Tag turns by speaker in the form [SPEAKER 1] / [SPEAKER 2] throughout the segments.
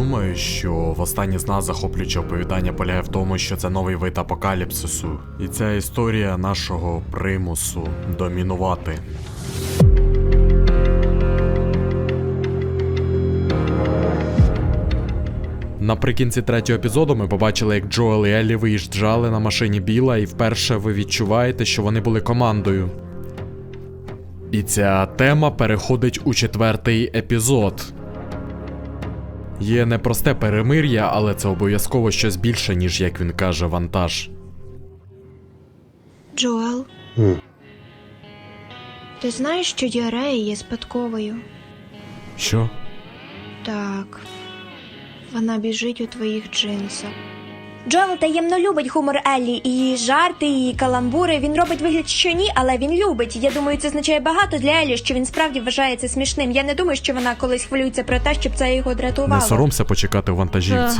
[SPEAKER 1] думаю, що востаннє з нас захоплююче оповідання полягає в тому, що це новий вид апокаліпсису, і це історія нашого примусу домінувати. Наприкінці третього епізоду ми побачили, як Джоел і Еллі виїжджали на машині Біла, і вперше ви відчуваєте, що вони були командою. І ця тема переходить у четвертий епізод. Є непросте перемир'я, але це обов'язково щось більше, ніж як він каже, вантаж.
[SPEAKER 2] Джоел. Ти знаєш, що діарея є спадковою?
[SPEAKER 1] Що?
[SPEAKER 2] Так. Вона біжить у твоїх джинсах.
[SPEAKER 3] Джоел таємно любить гумор Еллі, і жарти, і каламбури. Він робить вигляд, що ні, але він любить. Я думаю, це означає багато для Еллі, що він справді вважає це смішним. Я не думаю, що вона колись хвилюється про те, щоб це його дратувало.
[SPEAKER 1] Не соромся почекати у вантажівці.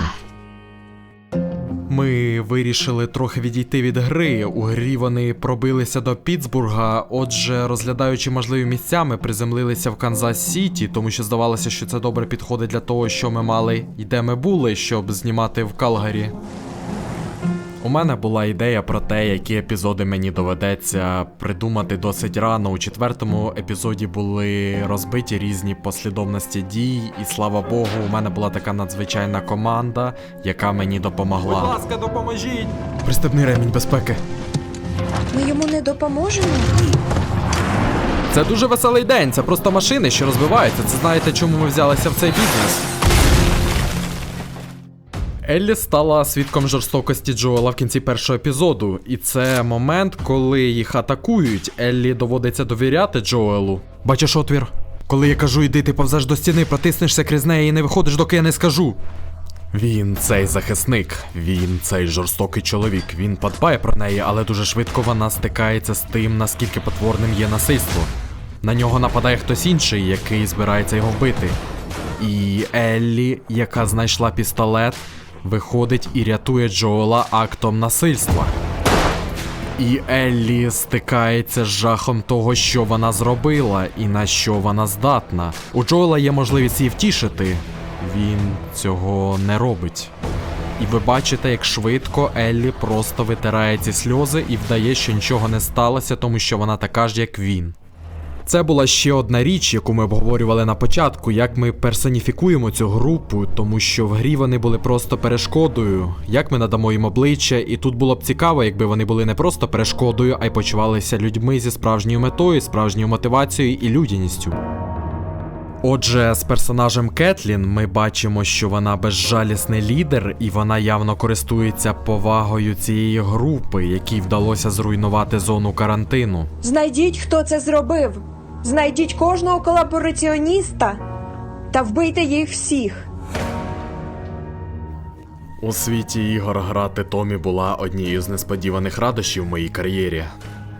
[SPEAKER 1] Ми вирішили трохи відійти від гри. У грі вони пробилися до Пітсбурга. Отже, розглядаючи можливі місця, ми приземлилися в Канзас Сіті, тому що здавалося, що це добре підходить для того, що ми мали і де ми були, щоб знімати в Калгарі. У мене була ідея про те, які епізоди мені доведеться придумати досить рано. У четвертому епізоді були розбиті різні послідовності дій, і слава Богу, у мене була така надзвичайна команда, яка мені допомогла. Будь ласка, допоможіть! Пристебний ремінь безпеки.
[SPEAKER 3] Ми йому не допоможемо.
[SPEAKER 1] Це дуже веселий день, це просто машини, що розбиваються. Це знаєте, чому ми взялися в цей бізнес. Еллі стала свідком жорстокості Джоела в кінці першого епізоду, і це момент, коли їх атакують. Еллі доводиться довіряти Джоелу. Бачиш отвір? Коли я кажу, йди, ти повзеш до стіни, протиснешся крізь неї і не виходиш, доки я не скажу. Він цей захисник, він цей жорстокий чоловік. Він подбає про неї, але дуже швидко вона стикається з тим, наскільки потворним є насильство. На нього нападає хтось інший, який збирається його вбити. І Еллі, яка знайшла пістолет, виходить і рятує Джоела актом насильства. І Еллі стикається з жахом того, що вона зробила і на що вона здатна. У Джоела є можливість її втішити. Він цього не робить. І ви бачите, як швидко Еллі просто витирає ці сльози і вдає, що нічого не сталося, тому що вона така ж, як він. Це була ще одна річ, яку ми обговорювали на початку, як ми персоніфікуємо цю групу, тому що в грі вони були просто перешкодою, як ми надамо їм обличчя, і тут було б цікаво, якби вони були не просто перешкодою, а й почувалися людьми зі справжньою метою, справжньою мотивацією і людяністю. Отже, з персонажем Кетлін ми бачимо, що вона безжалісний лідер, і вона явно користується повагою цієї групи, якій вдалося зруйнувати зону карантину.
[SPEAKER 3] Знайдіть, хто це зробив. Знайдіть кожного колабораціоніста та вбийте їх всіх.
[SPEAKER 1] У світі ігор грати Томі була однією з несподіваних радощів в моїй кар'єрі.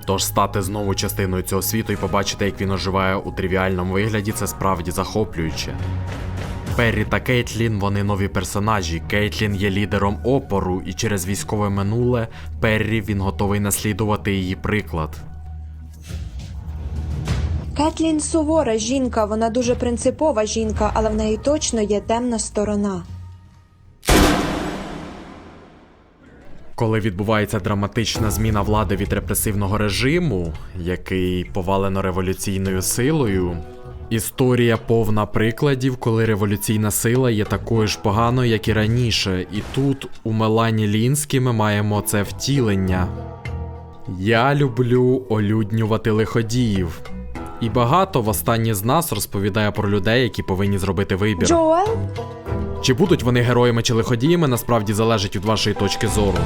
[SPEAKER 1] Тож стати знову частиною цього світу і побачити, як він оживає у тривіальному вигляді, це справді захоплююче. Перрі та Кейтлін вони нові персонажі. Кейтлін є лідером опору, і через військове минуле Перрі він готовий наслідувати її приклад.
[SPEAKER 3] Кетлін сувора жінка, вона дуже принципова жінка, але в неї точно є темна сторона.
[SPEAKER 1] Коли відбувається драматична зміна влади від репресивного режиму, який повалено революційною силою, історія повна прикладів, коли революційна сила є такою ж поганою, як і раніше. І тут у Мелані Лінській ми маємо це втілення. Я люблю олюднювати лиходіїв. І багато востаннє з нас розповідає про людей, які повинні зробити вибір.
[SPEAKER 3] Джоел?
[SPEAKER 1] Чи будуть вони героями чи лиходіями, насправді залежить від вашої точки зору.